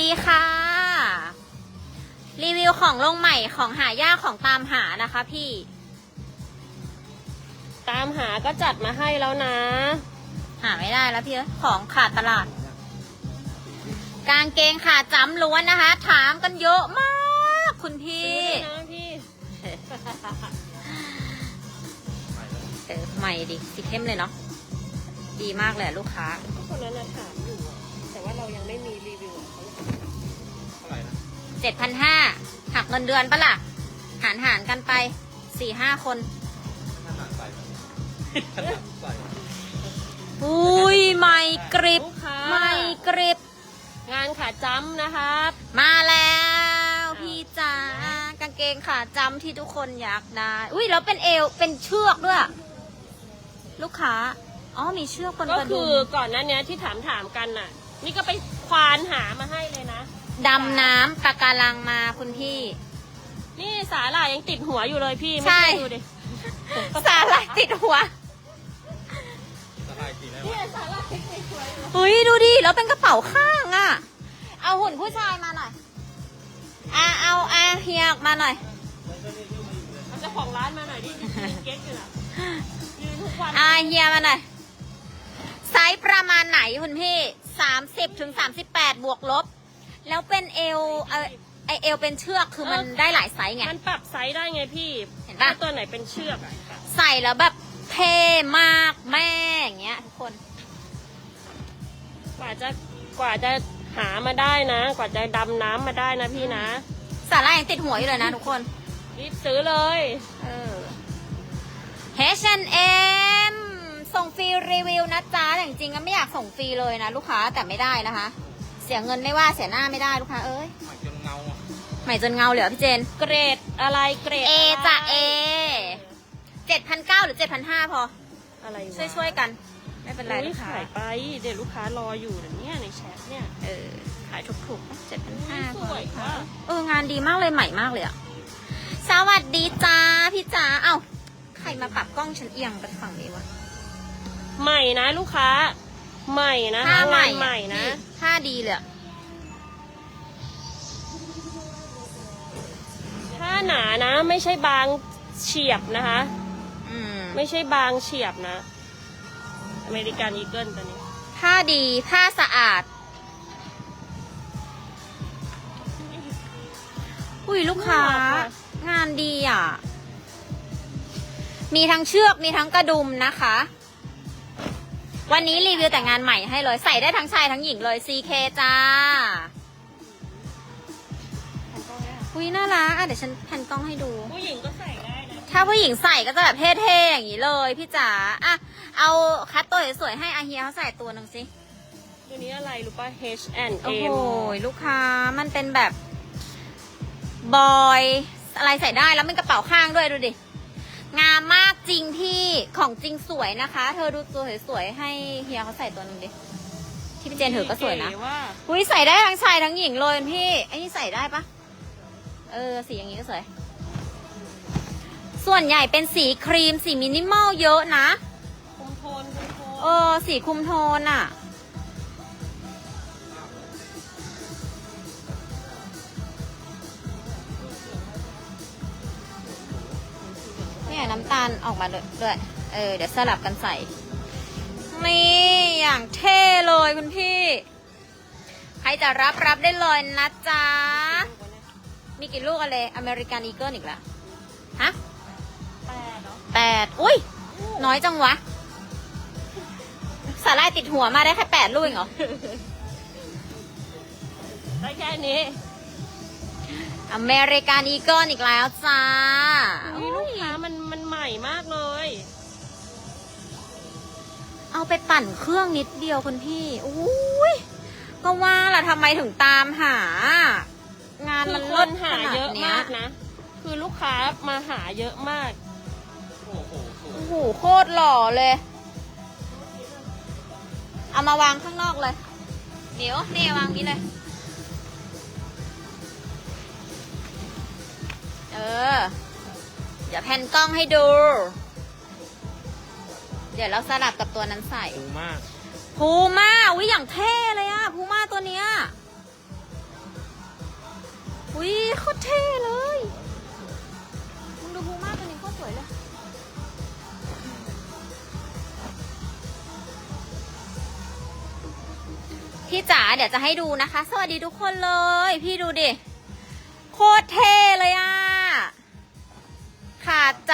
ดีค่ะ รีวิวของลงใหม่ของหายากของตามหานะคะพี่ ตามหาก็จัดมาให้แล้วนะ หาไม่ได้แล้วพี่เอ้ยของขาดตลาด กางเกงขาจ้ำล้วนนะคะ ถามกันเยอะมาก คุณพี่ซื้อด้วยนะพี่เออใหม่ดิสีเข้มเลยเนาะดีมากเลยอะลูกค้าคนนั้นนะถามอยู่ เจ็ดพันห้าหักเงินเดือนปะล่ะ หารหารกันไปสี่ห้าคนขนาดใส่ไหมขนาดใส่อุ้ยใหม่กริบลูกค้าใหม่กริบ งานขาจ้ำนะครับ มาแล้วพี่จ๋ากางเกงขาจำที่ทุกคนอยากได้อุ้ยแล้วเป็นเอวเป็นเชือกด้วย ลูกค้า อ๋อมีเชือกบนก็กระคืดุอมก่อนหนั้นเนี้ยที่ถามถามๆกันน่ะ นี่ก็ไปควานหามาให้เลยนะ ดำน้ำปะการังมาคุณพี่ นี่สาหร่ายยังติดหัวอยู่เลยพี่ใช่ไม่เชื่อดูดิสาหร่ายติดหัวจะได้กี่ได้เนี่วะยสาหร่ายติดหัวอยู่อุ้ยดูดิแล้วเป็นกระเป๋าข้างอะ่ะ เอาหุ่นผู้ชายมาหน่อยอะเอาอาเฮียออกมาหน่อย เอาเจ้าของร้านมาหน่อยดิยืนเก๊กอยู่น่ะยืนทุกวันอาเฮียมาหน่อยไซส์ประมาณไหนคุณพี่สามสิบถึงสามสิบแปดบวกลบ แล้วเป็นเอวเออไอเอวเป็นเชือกคือมันได้หลายไซส์ไง มันปรับไซส์ได้ไงพี่เห็นปะ ว่าตัวไหนเป็นเชือกอะใส่แล้วแบบเท่มากแม่อย่างเงี้ยทุกคน กว่าจะกว่าจะหามาได้นะ กว่าจะดำน้ำมาได้นะพี่นะ สาหร่ายยังติดหัวอยู่เลยนะทุกคน รีบซื้อเลย เออ H&M ส่งฟรีรีวิวนะจ๊ะแต่จริงๆก็ไม่อยากส่งฟรีเลยนะ ลูกค้าแต่ไม่ได้นะคะ เสียเงินไม่ว่าเสียหน้าไม่ได้ลูกค้าเอ้ยหมายจนเงาอะใหม่จนเงาเหลือพี่เจน เกรดอะไรเกรดเอไรจ้ะเอเจ็ดพันเก้าหรือเจ็ดพันห้าพอ อะไรวะช่วยช่วยๆกัน ไม่เป็นไรอุ๊ยลูกค้าขายไป เดี๋ยวลูกค้ารออยู่เดี๋ยวเนี้ในแชทเนี่ยเออขายถูกๆเจ็ดพันห้าสพอ วยลูกค้าว่ะเอองานดีมากเลยใหม่มากเลยอะสวัสดีจ้าพี่จ๋าเอ้าใครมาปรับกล้องฉันเอียงไปฝั่งนี้วะ ใหม่นะลูกค้า ใหม่นะผ้าคะใหม่งานใหม่นะผ้าดีเลยอะถ้าหนานะ ไม่ใช่บางเฉียบนะคะอืมไม่ใช่บางเฉียบนะ อเมริกันอีเกิลตัวนี้ ผ้าดี ผ้าสะอาด อุ้ยลูกค้าน่ารักว่ะงานดีอะ มีทั้งเชือก มีทั้งกระดุมนะคะ วันนี้รีวิวแต่งานใหม่ให้เลย ใส่ได้ทั้งชายทั้งหญิงเลย CK จ้าอุ้ยน่ารักอะเดี๋ยวฉันแผ่นกล้องให้ดู ผู้หญิงก็ใส่ได้นะถ้าผู้หญิงใส่ก็จะแบบเท่ๆอย่างนี้เลยพี่จ๋าอะเอาคัตตัวสวยๆให้อาเฮียเขาใส่ตัวหนึ่งสิตัวนี้อะไรรู้ป่ะ H and โอ้ M โหลูกค้ามันเป็นแบบบอยอะไรใส่ได้แล้วมันกระเป๋าข้างด้วยดูดิ งามมาก จริงพี่ของจริงสวยนะคะ เธอดูตัวสวยๆให้เฮียเขาใส่ตัวหนึ่งดิ ที่พี่เจนถือก็สวยนะ เก๋ว่าอุ้ยใส่ได้ทั้งชายทั้งหญิงเลยพี่ไอ้นี่ใส่ได้ปะเออสีอย่างนี้ก็สวย ส่วนใหญ่เป็นสีครีมสีมินิมอลเยอะนะคุมโทนคุมโทน เออสีคุมโทนอะ เนี่ยน้ำตาลออกมาด้วยด้วย เออ เดี๋ยวสลับกันใส่ นี่อย่างเท่เลยคุณพี่ ใครจะรับรับได้เลยนะจ๊ะ มีกี่ลูกอะไรอเมริกันอีเกิลอีกแล้วฮะแปดเนาะแปดอุ้ย น้อยจังวะ สาลายติดหัวมาได้แค่แปดลูกเองเหรอได้แค่นี้อเมริกันอีเกิลอีกแล้วจ้านี่ลูกค้ามัน มันใหม่มากเลย เอาไปปั่นเครื่องนิดเดียวคุณพี่อุ้ยก็ว่าล่ะทำไมถึงตามหา งานคืมัอนคเลินศหาขนาดเยอะเนี้ยมากนะ คือลูกค้ามาหาเยอะมาก โอ้โหสวยโอ้โหโคตรหล่อเลย เอามาวางข้างนอกเลยเดี๋ยวนี่วางนี้เลย เออ เดี๋ยวแผ่นกล้องให้ดู เดี๋ยวเราสลับกับตัวนั้นใส่ดูมากพูม่าอุ้ยอย่างเท่เลยอะพูม่าตัวเนี้ยอุ้ยโคตรเท่เลยมึงดูพูม่าตัวนี้โคตรสวยเลยพี่จ๋าเดี๋ยวจะให้ดูนะคะ สวัสดีทุกคนเลย พี่ดูดิ โคตรเท่เลยอะขาดจ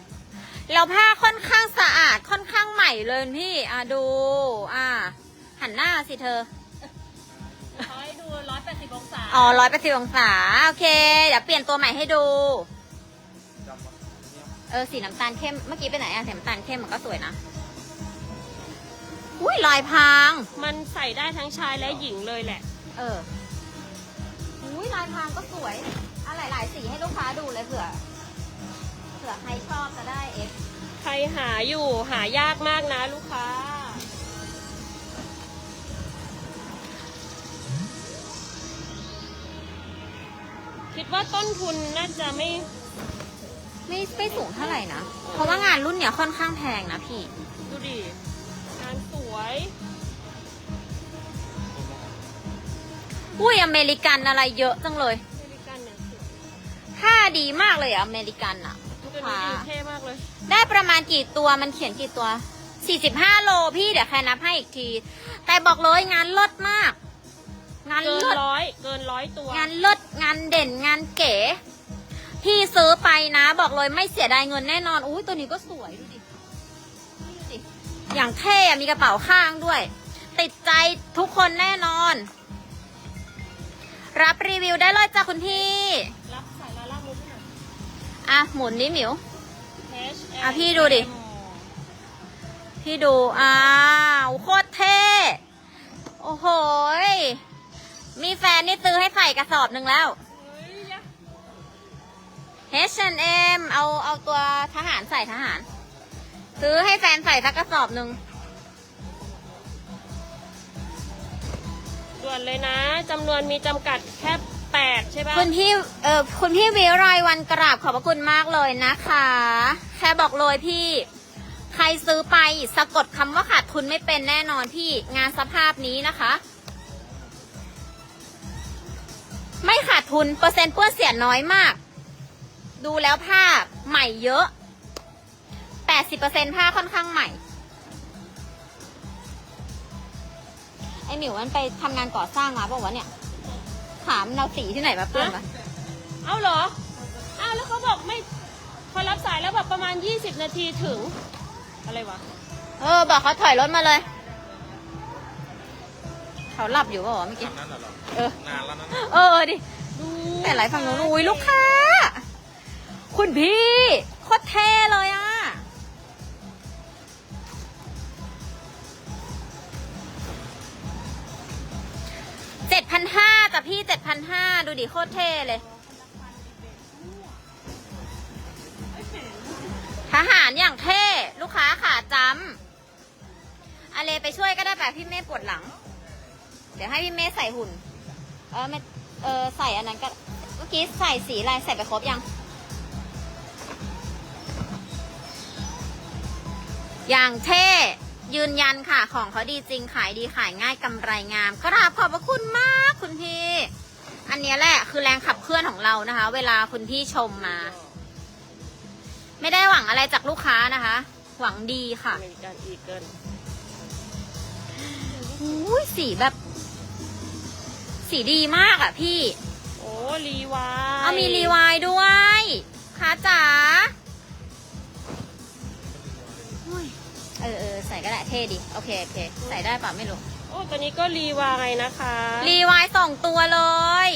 ำแล้วผ้าค่อนข้างสะอาดค่อนข้างใหม่เลยพี่ อะดู อะหันหน้าสิเธอเขาให้ดูร้อยแปดสิบองศา อ๋อร้อยแปดสิบองศา โอเค เดี๋ยวเปลี่ยนตัวใหม่ให้ดูดำอะเนี่ยเออ สีน้ำตาลเข้ม เมื่อกี้ไปไหนอะสีน้ำตาลเข้มมันก็สวยนะ อุ้ยลายพราง มันใส่ได้ทั้งชายและหญิงเลยแหละ เออ อุ้ยลายพรางก็สวย เอาหลาย ๆ สีให้ลูกค้าดูเลยเผื่อเผื่อใครชอบจะได้เอฟใครหาอยู่หายากมากนะลูกค้า คิดว่าต้นทุนน่าจะไม่ ไม่ไม่สูงเท่าไหร่นะ เพราะว่างานรุ่นเนี้ยค่อนข้างแพงนะพี่ ดูดิ งานสวย อุ้ยอเมริกันอะไรเยอะจังเลย อเมริกันเนี่ยสวยผ้าดีมากเลยอะอเมริกันอะลูก ตัวค้านี้ดีเท่มากเลย ได้ประมาณกี่ตัวมันเขียนกี่ตัว 45 โลพี่เดี๋ยวใครนับให้อีกที แต่บอกเลยงานเลิศมาก งานเกินเลิศร้อยเกินร้อยตัว งานเลิศงานเด่นงานเก๋ พี่ซื้อไปนะ บอกเลยไม่เสียดายเงินแน่นอนอุ้ยตัวนี้ก็สวยดูดิดูดิอย่างเท่อะมีกระเป๋าข้างด้วย ติดใจทุกคนแน่นอน รับรีวิวได้เลยจ้ะคุณพี่ อะหมุนนี้หมิว H อะพี่ดูดิ พี่ดู อ้าวโคตรเท่ โอ้โหยมีแฟนนี่ซื้อให้ใส่กระสอบหนึ่งแล้ว เฮ้ยยะ H&M เอาเอาตัวทหารใส่ทหาร ซื้อให้แฟนใส่สักกระสอบหนึ่งด่วนเลยนะจำนวนมีจำกัดแค่ แปดใช่ปะคุณพี่เออคุณพี่วิไรวันกราบขอบพระคุณมากเลยนะคะ แค่บอกเลยพี่ ใครซื้อไปสะกดคำว่าขาดทุนไม่เป็นแน่นอนพี่งานสภาพนี้นะคะ ไม่ขาดทุนเปอร์เซ็นต์เปื้อนเสียน้อยมาก ดูแล้วผ้าใหม่เยอะ 80%ผ้าค่อนข้างใหม่ไอหมิวมันไปทำงานก่อสร้างมาบอกว่าเนี่ย ถามเราสีที่ไหนมาเปื้อนปะเอาเหรอ เอาแล้วเขาบอกไม่พอรับสายแล้วแบบประมาณ 20 นาทีถึง อะไรวะ เออ บอกเขาถอยรถมาเลย เขาหลับอยู่เปล่าวะเมื่อกี้ นั่นน่ะเหรอเออ นานแล้วนะเออดิ ดูแต่ไรฝั่งนู้นอุ้ยลูกค้า คุณพี่โคตรเท่เลยอะ พันห้าจ้ะพี่เจ็ดพันห้าดูดิโคตรเท่เลย ทหารอย่างเท่ ลูกค้าขาจำอะไรไปช่วยก็ได้แบบพี่เมย์ปวดหลัง เดี๋ยวให้พี่เมย์ใส่หุ่น เออไม่เออใส่อันนั้นก็เมื่อกี้ใส่สีอะไรใส่ไปครบยัง อย่างเท่ ยืนยันค่ะ ของเขาดีจริงขายดีขายง่ายกำไรงามกราบขอบพระคุณมากคุณพี่ อันเนี้ยแหละคือแรงขับเคลื่อนของเรานะคะ เวลาคุณพี่ชมมา ไม่ได้หวังอะไรจากลูกค้านะคะ หวังดีค่ะอเมริกันอีเกิลอุ้ยสีแบบ สีดีมากอะพี่ โอ้รีวายเอามีรีวายด้วยค้าจ๋า เออเออใส่ก็ได้เท่ดี โอเคโอเค ใส่ได้ป่ะไม่รู้ไโอ้ตัวนี้ก็รีวายนะคะ รีวายสองตัวเลย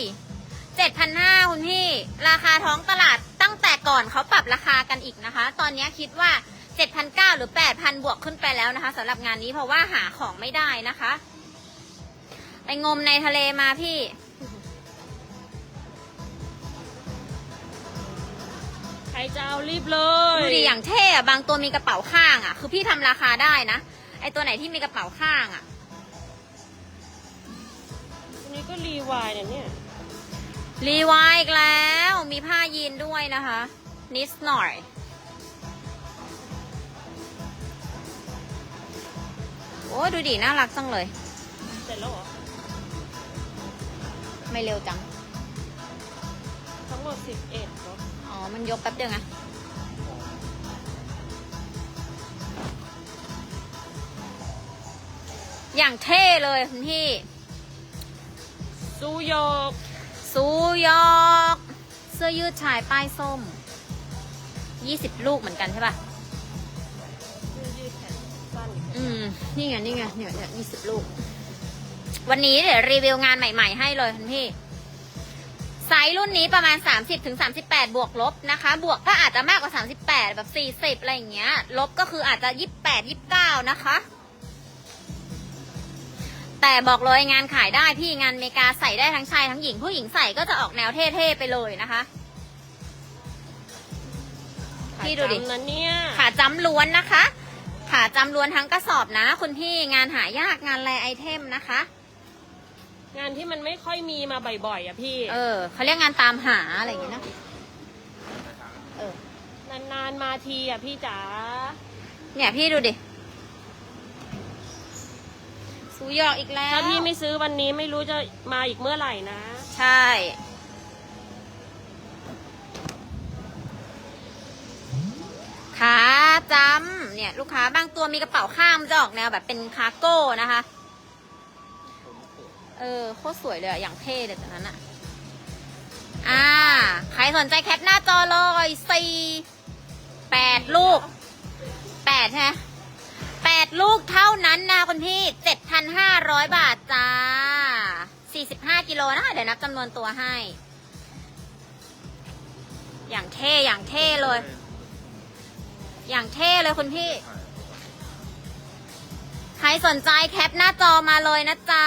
7,500คุณพี่ ราคาท้องตลาดตั้งแต่ก่อนเขาปรับราคากันอีกนะคะ ตอนนี้คิดว่า7,900หรือ8,000บวกขึ้นไปแล้วนะคะสำหรับงานนี้เพราะว่าหาของไม่ได้นะคะ ไปงมในทะเลมาพี่ จะเอารีบเลยดูดิอย่างเท่อะบางตัวมีกระเป๋าข้างอะคือพี่ทำราคาได้นะ ไอตัวไหนที่มีกระเป๋าข้างอะตัวนี้ก็รีวายเนี่ยเนี่ยรีวายอีกแล้วมีผ้ายีนด้วยนะคะ นิดหน่อย โอ้ยดูดิน่ารักจังเลย เสร็จแล้วเหรอ ไม่เร็วจัง ทั้งหมดสิบเอ็ดเนาะ อ๋อ มันยกแป๊บเดียวไงอย่างเท่เลยคุณพี่ ซูโยก ซูยอกเสื้อยืดชายป้ายส้ม20ลูกเหมือนกันใช่ปะยืดยืดแขนสั้นอืม นี่ไง นี่ไง เนี่ยเนี่ยยี่สิบลูก วันนี้เดี๋ยวรีวิวงานใหม่ ๆ ให้เลยคุณพี่ ไซส์รุ่นนี้ประมาณ 30ถึง38 บวกลบนะคะ บวกก็อาจจะมากกว่า 38 แบบ 40 อะไรอย่างเงี้ย ลบก็คืออาจจะ 28 29 นะคะ แต่บอกเลยงานขายได้พี่งานอเมริกาใส่ได้ทั้งชายทั้งหญิง ผู้หญิงใส่ก็จะออกแนวเท่ๆไปเลยนะคะ พี่ดูดิขายจำนั้นเนี่ยขาจำล้วนนะคะ ขาจำล้วนทั้งกระสอบนะ คุณพี่งานหายากงานแลไอเทมนะคะ งานที่มันไม่ค่อยมีมาบ่อยๆอะพี่ เออเขาเรียกงานตามหาอะไรอย่างเงี้ยนะเออนานๆมาทีอะพี่จ๋าเนี่ยพี่ดูดิสูยอกอีกแล้วถ้าพี่ไม่ซื้อวันนี้ไม่รู้จะมาอีกเมื่อไหร่นะ ใช่ขาจำเนี่ย ลูกค้าบางตัวมีกระเป๋าข้างมันจะออกแนวแบบเป็นคาร์โก้นะคะ เออโคตรสวยเลยอะอย่างเท่เลยตอนนั้นอะอ่า ใครสนใจแคปหน้าจอเลยสี่แปดลูกแปดใช่ไหมแปดลูกเท่านั้นนะคุณพี่เจ็ดพันห้าร้อยบาทจ้าสี่สิบห้ากิโลนะ เดี๋ยวนับจำนวนตัวให้ อย่างเท่อย่างเท่เลย อย่างเท่เลยคุณพี่ ใครสนใจแคปหน้าจอมาเลยนะจ๊ะ